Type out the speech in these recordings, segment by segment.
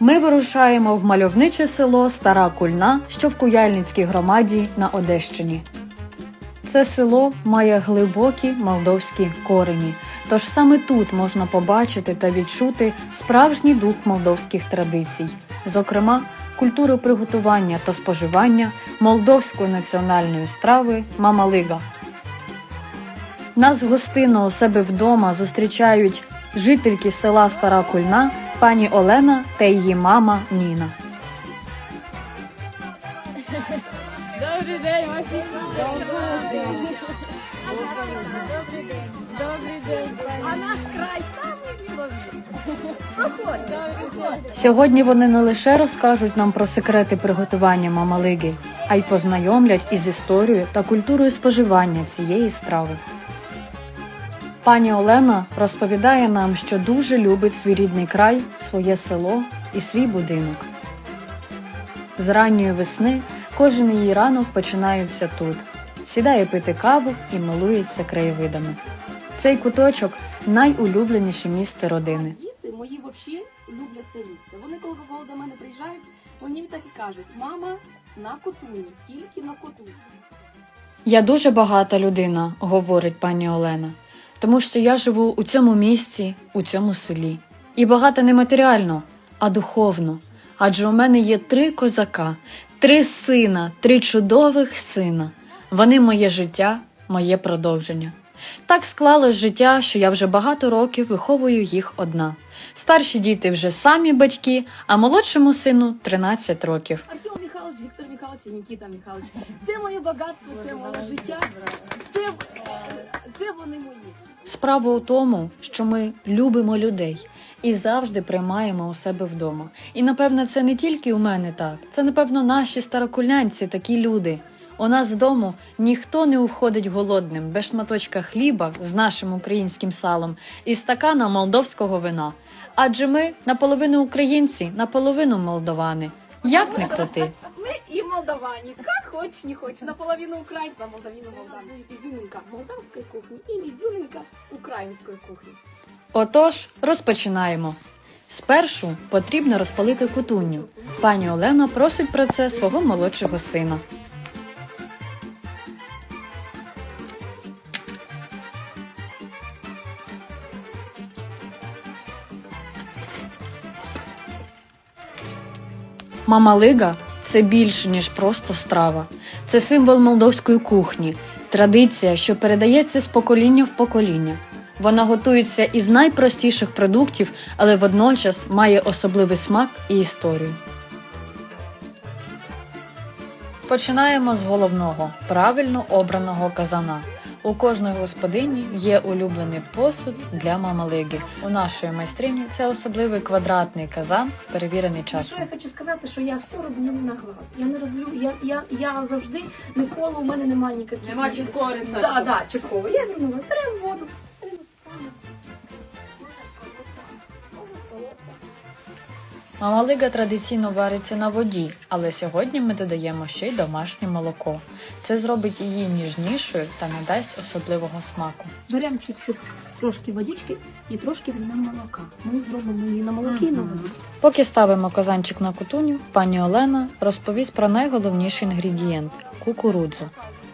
Ми вирушаємо в мальовниче село Стара Кульна, що в Куяльницькій громаді на Одещині. Це село має глибокі молдовські корені, тож саме тут можна побачити та відчути справжній дух молдовських традицій, зокрема, культуру приготування та споживання молдовської національної страви мамалига. Нас гостинно у себе вдома зустрічають жительки села Стара Кульна, пані Олена та її мама Ніна. Добрий день, Василь. Добрий день. Добрий день, А наш край самий міловий. Сьогодні вони не лише розкажуть нам про секрети приготування мамалиги, а й познайомлять із історією та культурою споживання цієї страви. Пані Олена розповідає нам, що дуже любить свій рідний край, своє село і свій будинок. З ранньої весни кожен її ранок починається тут. Сідає пити каву і милується краєвидами. Цей куточок найулюбленіше місце родини. Діти мої взагалі люблять це місце. Вони коли, до мене приїжджають, вони так і кажуть: мама на котуні, тільки на коту. Я дуже багата людина, говорить пані Олена, тому що я живу у цьому місці, у цьому селі. І багата не матеріально, а духовно. Адже у мене є три козака, три сина, три чудових сина. Вони моє життя, моє продовження. Так склалось життя, що я вже багато років виховую їх одна. Старші діти вже самі батьки, а молодшому сину 13 років. Артем Михайлович, Віктор Михайлович Нікіта Михайлович. Це моє багатство, це моє життя. Це, е, це вони мої. Справа у тому, що ми любимо людей і завжди приймаємо у себе вдома. І напевно, це не тільки у мене так, це напевно наші старокулянці, такі люди. У нас вдома ніхто не уходить голодним без шматочка хліба з нашим українським салом і стакана молдовського вина. Адже ми наполовину українці, наполовину молдовани. Як не крути? Мы и молдаване, как хочешь, не хочешь. Наполовину украинца, наполовину молдаван. Изюминка молдавской кухни или изюминка украинской кухни. Отож, розпочинаємо. Спершу потрібно розпалити кутуню. Пані Олена просить про це свого молодшого сина. Мамалига це більше, ніж просто страва. Це символ молдовської кухні, традиція, що передається з покоління в покоління. Вона готується із найпростіших продуктів, але водночас має особливий смак і історію. Починаємо з головного правильно обраного казана. У кожної господині є улюблений посуд для мамалиги. У нашої майстрині це особливий квадратний казан, перевірений часом. що я хочу сказати, що я все роблю на глаз. Я не роблю, я, я, я завжди ніколи у мене немає ніяких. Нема чіткого рецепту. Да, да, чіткого. Я вернула. Беремо воду. Мамалига традиційно вариться на воді, але сьогодні ми додаємо ще й домашнє молоко. Це зробить її ніжнішою та надасть особливого смаку. Беремо чуть-чуть трошки водички і трошки візьмемо молока. Ми зробимо її на молокі і на воді. Поки ставимо казанчик на кутуню, пані Олена розповість про найголовніший інгредієнт кукурудзу.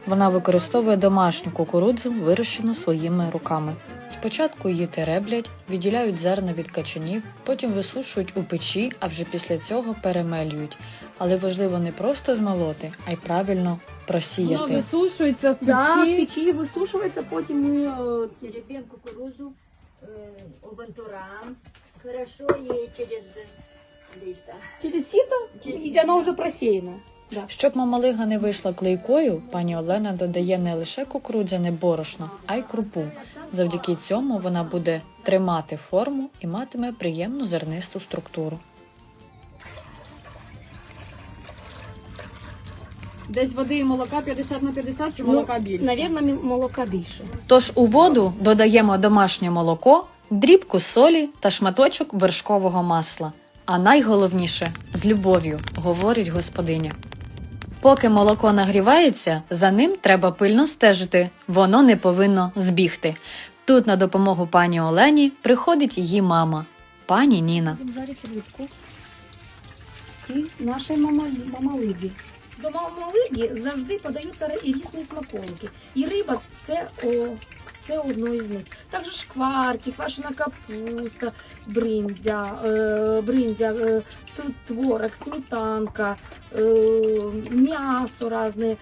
Вона використовує домашню кукурудзу, вирощену своїми руками. Спочатку її тереблять, відділяють зерна від качанів, потім висушують у печі, а вже після цього перемелюють. Але важливо не просто змолоти, а й правильно Воно просіяти. висушується в Да, в печі. печі висушується, потім ми е, теребим кукурузу, э. Хорошо и через листа. через сито, і воно вже просіяно. Щоб мамалига не вийшла клейкою, пані Олена додає не лише кукурудзяне борошно, а й крупу. Завдяки цьому вона буде тримати форму і матиме приємну зернисту структуру. Десь води і молока 50 на 50 чи молока більше? Навірно, молока більше. Тож у воду додаємо домашнє молоко, дрібку солі та шматочок вершкового масла. А найголовніше з любов'ю, говорить господиня. Поки молоко нагрівається, за ним треба пильно стежити, воно не повинно збігти. Тут на допомогу пані Олені приходить її мама, пані Ніна. Жарити рибку. і нашої мамалі- мамалиги. До мамалиги завжди подаються різні смаколики. І риба це, о, це одно із них. Також шкварки, квашена капуста, бриндзя, е, бриндзя е, творог, сметанка, е, м'ясо різне,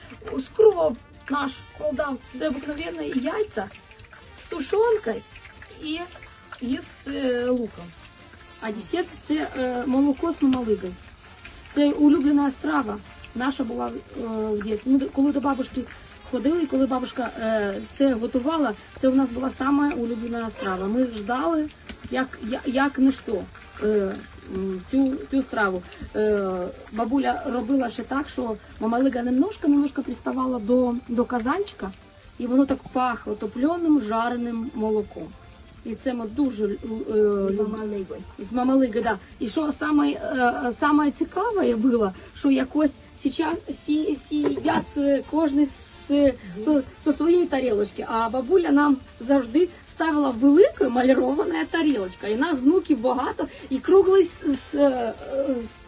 скроп наш молдавський. Це обикновенні яйця з тушонкою і із е, луком. А десерт це е, молоко з мамалигою. Це улюблена страва. Наша була е, в дитинстві. Ми коли до бабушки ходили, коли бабушка е, це готувала, це у нас була сама улюблена страва. Ми ждали, як, як, як ніщо. Е, Цю, цю страву е, бабуля робила ще так, що мамалига немножко немножко приставала до, до казанчика, і воно так пахло топленим жареним молоком. І це ми дуже е. З мамалиги, да. І що саме, е, саме цікаве було, що якось зараз всі, всі їдять кожен з, своєї тарілочки, а бабуля нам завжди ставила велику малювана тарілочка. І нас внуків багато, і круглий е,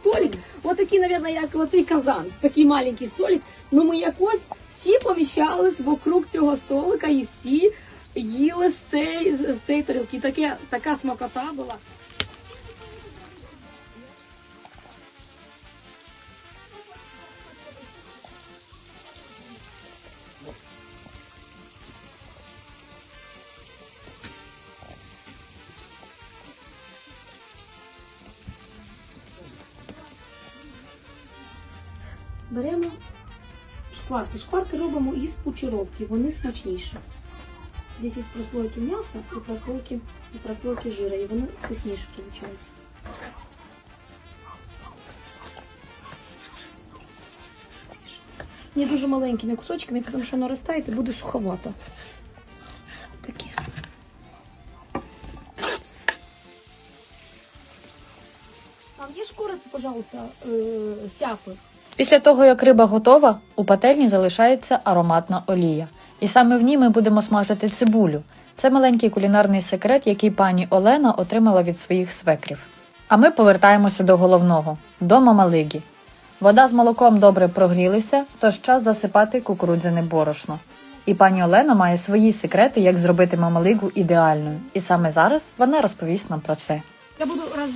столик, отакий, мабуть, як оцей казан, такий маленький столик. Ну ми якось всі поміщались вокруг цього столика і всі їли з цієї, з цієї тарілки. Таке, така смакота була. Беремо шкварки. Шкварки робимо із пучеровки, вони смачніші. Здесь є прослойки м'яса і прослойки, і прослойки жира, і вони вкусніше виходять. Не дуже маленькими кусочками, тому що воно розтає і буде суховато. Такі. Упс. Там є шкуриці, пожалуйста, е, сяпи. Після того, як риба готова, у пательні залишається ароматна олія. І саме в ній ми будемо смажити цибулю. Це маленький кулінарний секрет, який пані Олена отримала від своїх свекрів. А ми повертаємося до головного до мамалиги. Вода з молоком добре прогрілися, тож час засипати кукурудзяне борошно. І пані Олена має свої секрети, як зробити мамалигу ідеальною. І саме зараз вона розповість нам про це. Я буду роз,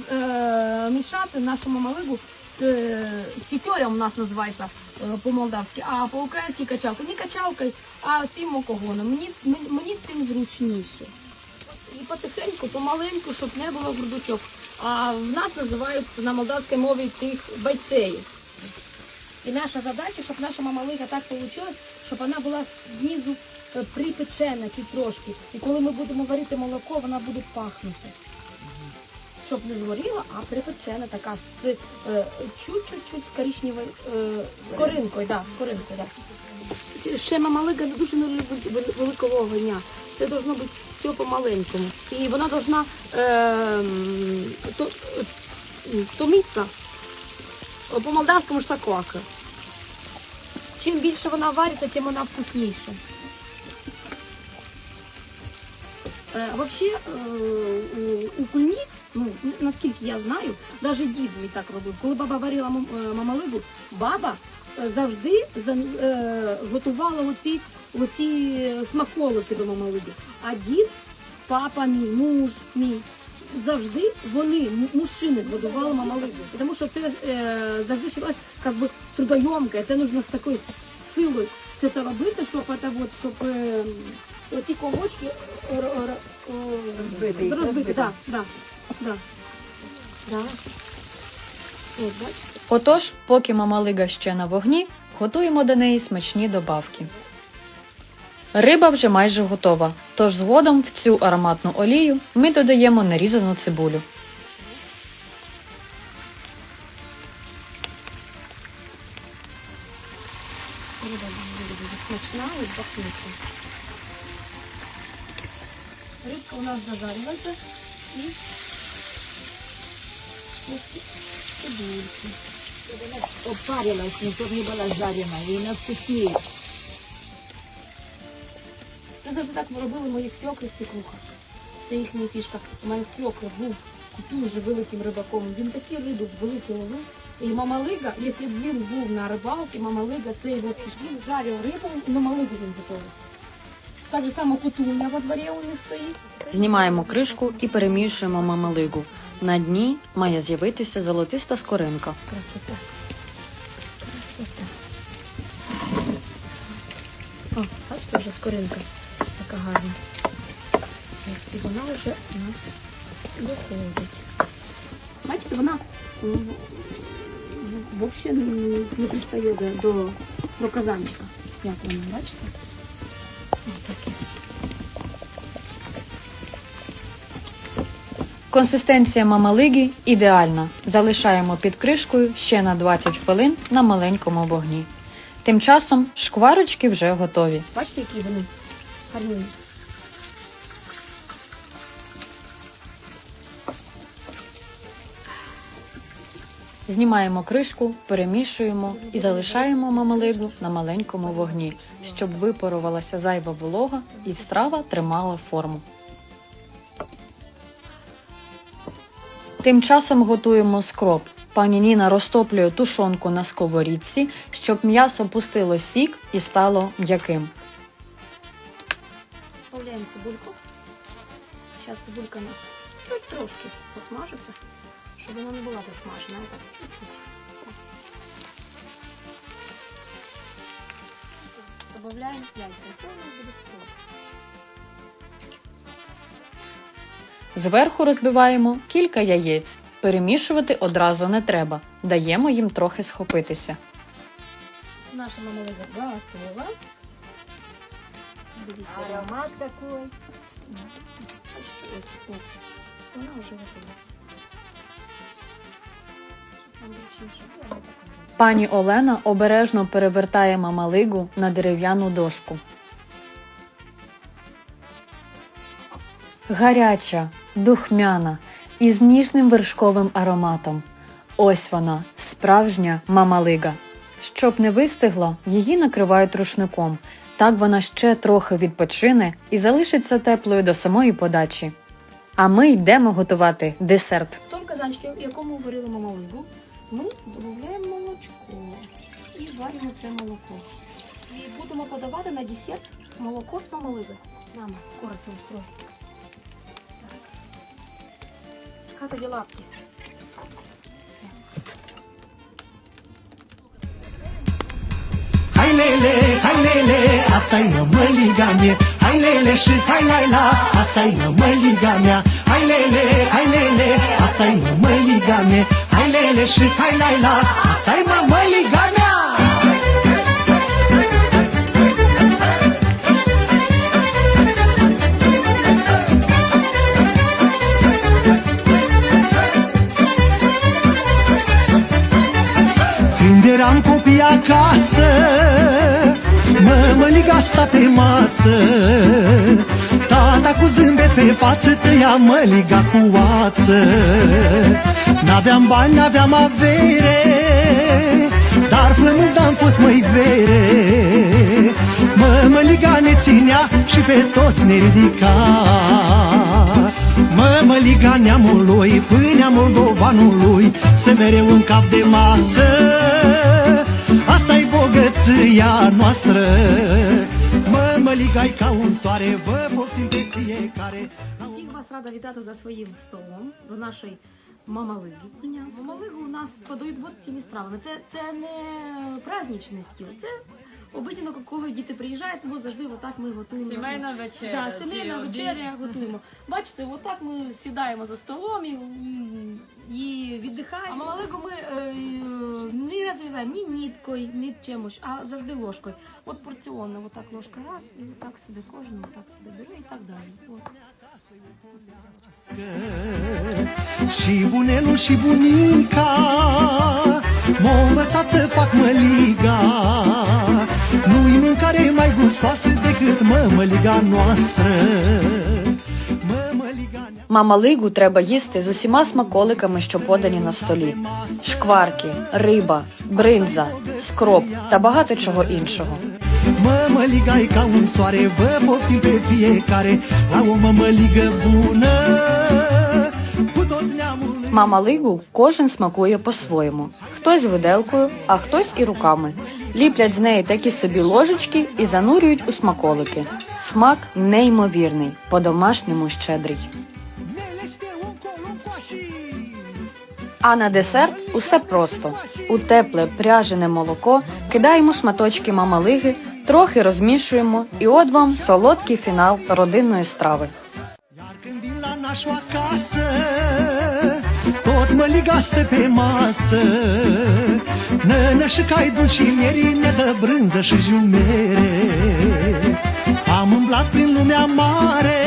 е, нашу мамалигу е, сікером у нас називається е, по-молдавськи, а по-українськи качалка. Не качалкою, а цим окогоном. Мені, мені, цим зручніше. І потихеньку, помаленьку, щоб не було грудочок. А в нас називають на молдавській мові цих бойцеїв. І наша задача, щоб наша мамалига так вийшла, щоб вона була знизу е, припечена чи трошки. І коли ми будемо варити молоко, вона буде пахнути щоб не згоріла, а припечена така з е, чуть-чуть з коричневою е, з коринкою, да, з коринкою, да. Ще мамалига дуже не любить вели- великого вогня. Це должно бути все по-маленькому. І вона должна е, м, то, е, томитися по-молдавському шсакоака. Чим більше вона вариться, тим вона вкусніша. Е, Вообще, е, у кульні, ну, наскільки я знаю, навіть дід мій так робив. Коли баба варила е, мамалигу, баба е, завжди за- е, готувала оці, оці смаколики до мамалиги. А дід, папа мій, муж мій, завжди вони, мужчини, годували мамалигу. Тому що це е, завжди как би, трудоємке, це нужно з такою силою це це робити, щоб, це, от, щоб е, ті колочки е, е, Розбити. розбити. Да, да, да. Да. Бачите? Отож, поки мамалига ще на вогні, готуємо до неї смачні добавки. Риба вже майже готова, тож згодом в цю ароматну олію ми додаємо нарізану цибулю. Зажарюється і цибульки. Опарилась, но не была жареная, и она вкуснее. Це завжди так робили мої свекри свекруха. Це їхня фішка. У мене був дуже великим рибаком. Він такі риби великі ловив. І мамалига, якщо б він був на рибалці, мамалига, цей от він жарив рибу, і мамалигу він готовий. Так же само кутуня во дворі у них стоїть. Знімаємо кришку і перемішуємо мамалигу. На дні має з'явитися золотиста скоринка. Красота. Красота. О, бачите, вже скоринка така гарна. Ось і вона вже у нас доходить. Бачите, вона взагалі не, пристає до казанчика. Як вона, бачите? Консистенція мамалиги ідеальна. Залишаємо під кришкою ще на 20 хвилин на маленькому вогні. Тим часом шкварочки вже готові. Бачите, які вони гарні. Знімаємо кришку, перемішуємо і залишаємо мамалигу на маленькому вогні, щоб випарувалася зайва волога і страва тримала форму. Тим часом готуємо скроп. Пані Ніна розтоплює тушонку на сковорідці, щоб м'ясо пустило сік і стало м'яким. Вставляємо цибульку. Зараз цибулька у нас трошки посмажиться, щоб вона не була засмажена. Так, чуть-чуть. Добавляємо яйця. Це у нас буде скроп. Зверху розбиваємо кілька яєць. Перемішувати одразу не треба. Даємо їм трохи схопитися. Наша мамалига готова. Дивіться, Аромат тут. Вона вже готова. Пані Олена обережно перевертає мамалигу на дерев'яну дошку. Гаряча, духмяна, із ніжним вершковим ароматом. Ось вона, справжня мамалига. Щоб не вистигло, її накривають рушником. Так вона ще трохи відпочине і залишиться теплою до самої подачі. А ми йдемо готувати десерт. В тому казанчику, в якому варили мамалигу, ми додаємо молочко і варимо це молоко. І будемо подавати на десерт молоко з мамалиги. Мама, корицю вкрой. Как тоді лапки? Hai lele, hai lele, asta-i mămăliga mea Hai lele și hai la la, asta-i mămăliga mea Hai lele, hai lele, asta-i mămăliga mea Hai lele și hai la la, asta-i mămăliga mea Eram copii acasă Mămăliga sta pe masă. Tata cu zâmbet pe față Tăia măliga cu oață. N-aveam bani, n-aveam avere Dar flămânzi n-am fost mai vere. Mămăliga ne ținea și pe toți ne ridica. Mămăliga neamului, pâinea moldovanului Stă mereu în cap de masă. Asta-i bogăția noastră Mămăliga-i ca un soare Vă poftim pe fiecare Всіх вас рада вітати за своїм столом до нашої мамалиги. Мамалигу у нас подають от з цими стравами. Це, це не праздничний стіл, це обидіно, коли діти приїжджають, ми завжди отак ми готуємо. Сімейна вечеря. Да, сімейна вечеря готуємо. Бачите, отак ми сідаємо за столом і, і віддихаємо. А мамалигу ми е, не розрізаємо ні ніткою, ні чимось, а завжди ложкою. От порціонно, отак ложка раз, і отак собі кожен отак собі бере і так далі. От. Și bunelul și bunica M-au învățat să fac măliga Nu-i mâncare mai gustoasă decât mămăliga noastră Mămăliga nea- Мамалигу треба їсти з усіма смаколиками, що подані на столі: шкварки, риба, бринза, скроп та багато чого іншого. Mămăliga e ca un soare Vă poftim pe fiecare La o mămăligă bună Cu tot neamul Мамалигу кожен смакує по-своєму. Хтось виделкою, а хтось і руками. Ліплять з неї такі собі ложечки і занурюють у смаколики. Смак неймовірний, по-домашньому щедрий. А на десерт усе просто. У тепле пряжене молоко кидаємо шматочки мамалиги, трохи розмішуємо, і от вам солодкий фінал родинної страви. Tot măliga stă pe masă Nănă și cai dulci și mieri Ne dă brânză și jumere Am umblat prin lumea mare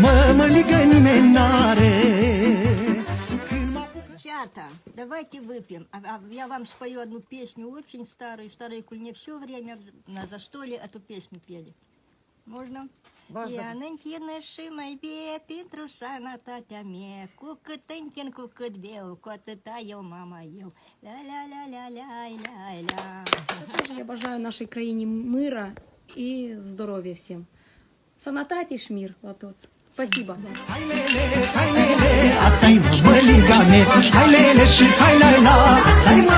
Mă măligă nimeni n-are mă Чата, давайте выпьем. А, а я вам спою одну песню очень старую. В старой кульне все время на застолье эту песню пели. Можно? Я нынтины шимай бе, Петруша на татяме, Кукут тынтин, кукут бел, кот таю мама ел. Ля-ля-ля-ля-ля-ля-ля. Також я бажаю нашій країні мира і здоров'я всім. Санататі шмір, Латоц. Спасибо. Hai lele, hai lele, asta-i mă